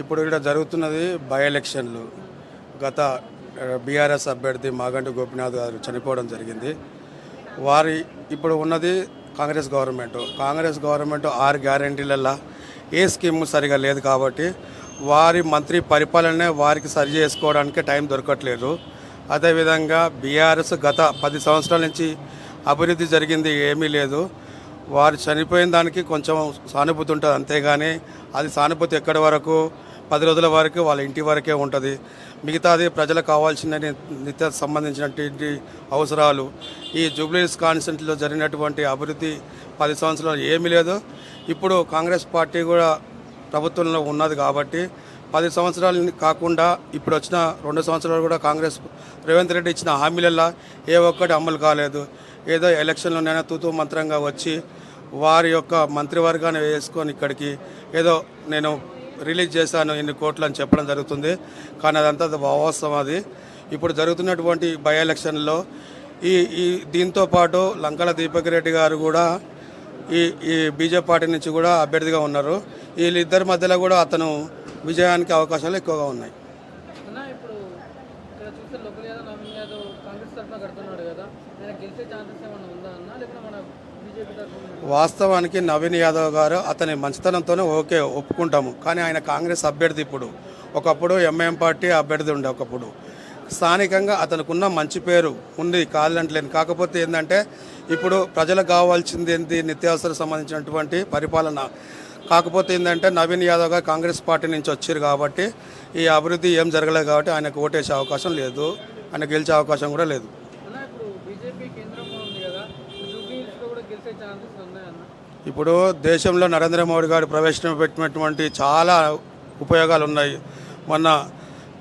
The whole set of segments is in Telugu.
ఇప్పుడు ఇక్కడ జరుగుతున్నది బై ఎలక్షన్లు గత బీఆర్ఎస్ అభ్యర్థి మాగంటి గోపినాథ్ గారు చనిపోవడం జరిగింది. వారి ఇప్పుడు ఉన్నది కాంగ్రెస్ గవర్నమెంట్. కాంగ్రెస్ గవర్నమెంట్ ఆరు గ్యారంటీలల్లా ఏ స్కీమ్ సరిగా లేదు కాబట్టి వారి మంత్రి పరిపాలనే వారికి సరి చేసుకోవడానికి టైం దొరకట్లేదు. అదేవిధంగా బీఆర్ఎస్ గత పది సంవత్సరాల నుంచి అభివృద్ధి జరిగింది ఏమీ లేదు. వారు చనిపోయిన దానికి కొంచెం సానుభూతి ఉంటుంది అంతేగాని అది సానుభూతి ఎక్కడి వరకు? పది రోజుల వరకు వాళ్ళ ఇంటి వరకే ఉంటుంది. మిగతాది ప్రజలకు కావాల్సిన నిత్య సంబంధించినటువంటి అవసరాలు. ఈ జూబ్లీస్ కాన్స్టిట్యూన్సీలో జరిగినటువంటి అభివృద్ధి పది సంవత్సరాలు ఏమీ లేదు. ఇప్పుడు కాంగ్రెస్ పార్టీ కూడా ప్రభుత్వంలో ఉన్నది కాబట్టి పది సంవత్సరాలు కాకుండా ఇప్పుడు వచ్చిన రెండు సంవత్సరాలు కూడా కాంగ్రెస్ రేవంత్ రెడ్డి ఇచ్చిన హామీలల్లో ఏ ఒక్కటి అమలు కాలేదు. ఏదో ఎలక్షన్లోనైనా తూతూ మంత్రంగా వచ్చి వారి యొక్క మంత్రివర్గాన్ని వేసుకొని ఇక్కడికి ఏదో నేను రిలీజ్ చేశాను ఇన్ని కోట్లు అని చెప్పడం జరుగుతుంది. కానీ అదంతా వాస్తవం అది. ఇప్పుడు జరుగుతున్నటువంటి బై ఎలక్షన్లో ఈ ఈ దీంతో పాటు లంకల దీపక్ రెడ్డి గారు కూడా ఈ ఈ బీజేపీ పార్టీ నుంచి కూడా అభ్యర్థిగా ఉన్నారు. వీళ్ళిద్దరి మధ్యలో కూడా అతను విజయానికి అవకాశాలు ఎక్కువగా ఉన్నాయి. ఇక్కడ చూస్తే లోకల్ యాదవ్ నవీన్ యాదవ్ కాంగ్రెస్ తరఫున కడుతున్నాడు కదా ఆయన గెలిచే ఛాన్సెస్ ఏమైనా ఉందా అన్న? లేకపోతే మన వాస్తవానికి నవీన్ యాదవ్ గారు అతని మంచితనంతోనే ఓకే ఒప్పుకుంటాము. కానీ ఆయన కాంగ్రెస్ అభ్యర్థి ఇప్పుడు. ఒకప్పుడు ఎంఐఎం పార్టీ అభ్యర్థి ఉండే ఒకప్పుడు. స్థానికంగా అతనుకున్న మంచి పేరు ఉంది కాదంటలేను కాకపోతే ఏంటంటే ఇప్పుడు ప్రజలకు కావాల్సింది ఏంటి నిత్యావసర సంబంధించినటువంటి పరిపాలన. కాకపోతే ఏంటంటే నవీన్ యాదవ్ గారు కాంగ్రెస్ పార్టీ నుంచి వచ్చారు కాబట్టి ఈ అభివృద్ధి ఏం జరగలేదు కాబట్టి ఆయనకు ఓటేసే అవకాశం లేదు. ఆయన గెలిచే అవకాశం కూడా లేదు. ఇప్పుడు దేశంలో నరేంద్ర మోడీ గారు ప్రవేశపెట్టినటువంటి చాలా ఉపయోగాలు ఉన్నాయి. మొన్న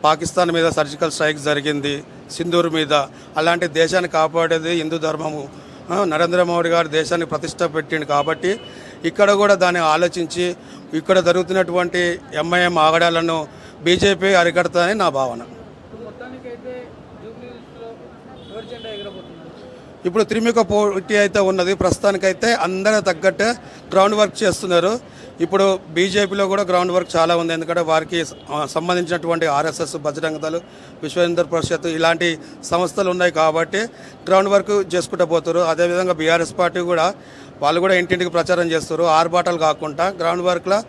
పాకిస్తాన్ మీద సర్జికల్ స్ట్రైక్ జరిగింది సింధూర్ మీద. అలాంటి దేశాన్ని కాపాడేది హిందూ ధర్మము. నరేంద్ర మోడీ గారు దేశాన్ని ప్రతిష్ట పెట్టిండు కాబట్టి ఇక్కడ కూడా దాన్ని ఆలోచించి ఇక్కడ జరుగుతున్నటువంటి ఎంఐఎం ఆగడాలను బీజేపీ అరికడతానని నా భావన. ఇప్పుడు త్రిమిక త్రిముఖ పోటీ అయితే ఉన్నది. ప్రస్తుతానికైతే అందరూ తగ్గట్టు గ్రౌండ్ వర్క్ చేస్తున్నారు. ఇప్పుడు బీజేపీలో కూడా గ్రౌండ్ వర్క్ చాలా ఉంది. ఎందుకంటే వారికి సంబంధించినటువంటి ఆర్ఎస్ఎస్ బజరంగ దళ్ విశ్వ హిందూ పరిషత్ ఇలాంటి సంస్థలు ఉన్నాయి కాబట్టి గ్రౌండ్ వర్క్ చేసుకుంటూ పోతారు. అదేవిధంగా బీఆర్ఎస్ పార్టీ కూడా వాళ్ళు కూడా ఇంటింటికి ప్రచారం చేస్తారు. ఆర్భాటాలు కాకుండా గ్రౌండ్ వర్క్లో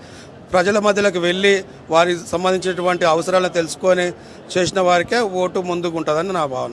ప్రజల మధ్యలోకి వెళ్ళి వారికి సంబంధించినటువంటి అవసరాలను తెలుసుకొని చేసిన వారికే ఓటు ముందుకు ఉంటుందని నా భావన.